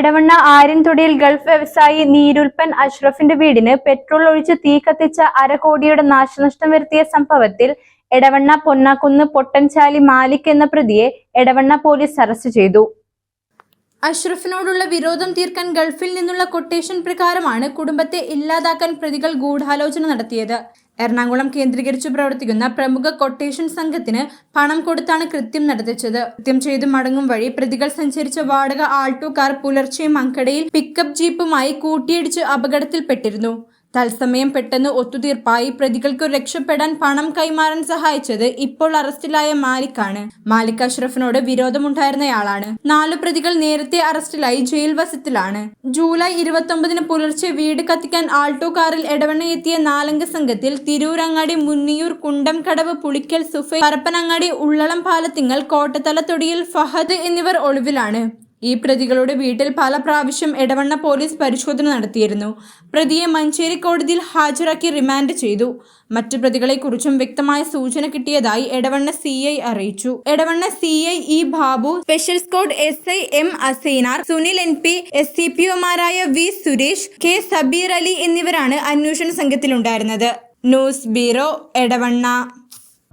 Edavanna ആര്യൻതൊടിയിൽ Gulf വ്യവസായി നീരുൽപ്പൻ അഷ്റഫിന്റെ വീടിന് പെട്രോൾ ഒഴിച്ച് തീ കത്തിച്ച അരകോടിയുടെ നാശനഷ്ടം വരുത്തിയ സംഭവത്തിൽ എടവണ്ണ പൊന്നാക്കുന്ന് പൊട്ടൻചാലി മാലിക് എന്ന പ്രതിയെ എടവണ്ണ പോലീസ് അറസ്റ്റ് ചെയ്തു. അഷ്റഫിനോടുള്ള വിരോധം തീർക്കാൻ ഗൾഫിൽ നിന്നുള്ള കൊട്ടേഷൻ പ്രകാരമാണ് കുടുംബത്തെ ഇല്ലാതാക്കാൻ പ്രതികൾ ഗൂഢാലോചന നടത്തിയത്. എറണാകുളം കേന്ദ്രീകരിച്ച് പ്രവർത്തിക്കുന്ന പ്രമുഖ കൊട്ടേഷൻ സംഘത്തിന് പണം കൊടുത്താണ് കൃത്യം നടത്തിച്ചത്. കൃത്യം ചെയ്തു മടങ്ങും വഴി പ്രതികൾ സഞ്ചരിച്ച വാടക ആൾട്ടോ കാർ പുലർച്ചെ മങ്കടയിൽ പിക്കപ്പ് ജീപ്പുമായി കൂട്ടിയിടിച്ച് അപകടത്തിൽപ്പെട്ടിരുന്നു. തത്സമയം പെട്ടെന്ന് ഒത്തുതീർപ്പായി പ്രതികൾക്ക് രക്ഷപ്പെടാൻ പണം കൈമാറാൻ സഹായിച്ചത് ഇപ്പോൾ അറസ്റ്റിലായ മാലിക്കാണ്. മാലിക് അഷ്റഫിനോട് വിരോധമുണ്ടായിരുന്നയാളാണ്. നാലു പ്രതികൾ നേരത്തെ അറസ്റ്റിലായി ജയിൽ വസത്തിലാണ്. ജൂലൈ ഇരുപത്തൊമ്പതിന് പുലർച്ചെ വീട് കത്തിക്കാൻ ആൾട്ടോ കാറിൽ ഇടവണ്ണയെത്തിയ നാലംഗ സംഘത്തിൽ തിരൂരങ്ങാടി മുന്നിയൂർ കുണ്ടം കടവ് പുളിക്കൽ സുഫൈ പരപ്പനങ്ങാടി ഉള്ളളം പാലത്തിങ്ങൽ കോട്ടത്തല തൊടിയിൽ ഫഹദ് എന്നിവർ ഒളിവിലാണ്. ഈ പ്രതികളുടെ വീട്ടിൽ പല പ്രാവശ്യം എടവണ്ണ പോലീസ് പരിശോധന നടത്തിയിരുന്നു. പ്രതിയെ മഞ്ചേരി കോടതിയിൽ ഹാജരാക്കി റിമാൻഡ് ചെയ്തു. മറ്റു പ്രതികളെക്കുറിച്ചും വ്യക്തമായ സൂചന കിട്ടിയതായി എടവണ്ണ സി ഐ അറിയിച്ചു. Edavanna C I E Babu special squad S I M Asainar Sunil N P S C P ഒമാരായ V Suresh K Sabeer Ali എന്നിവരാണ് അന്വേഷണ സംഘത്തിലുണ്ടായിരുന്നത്. News bureau Edavanna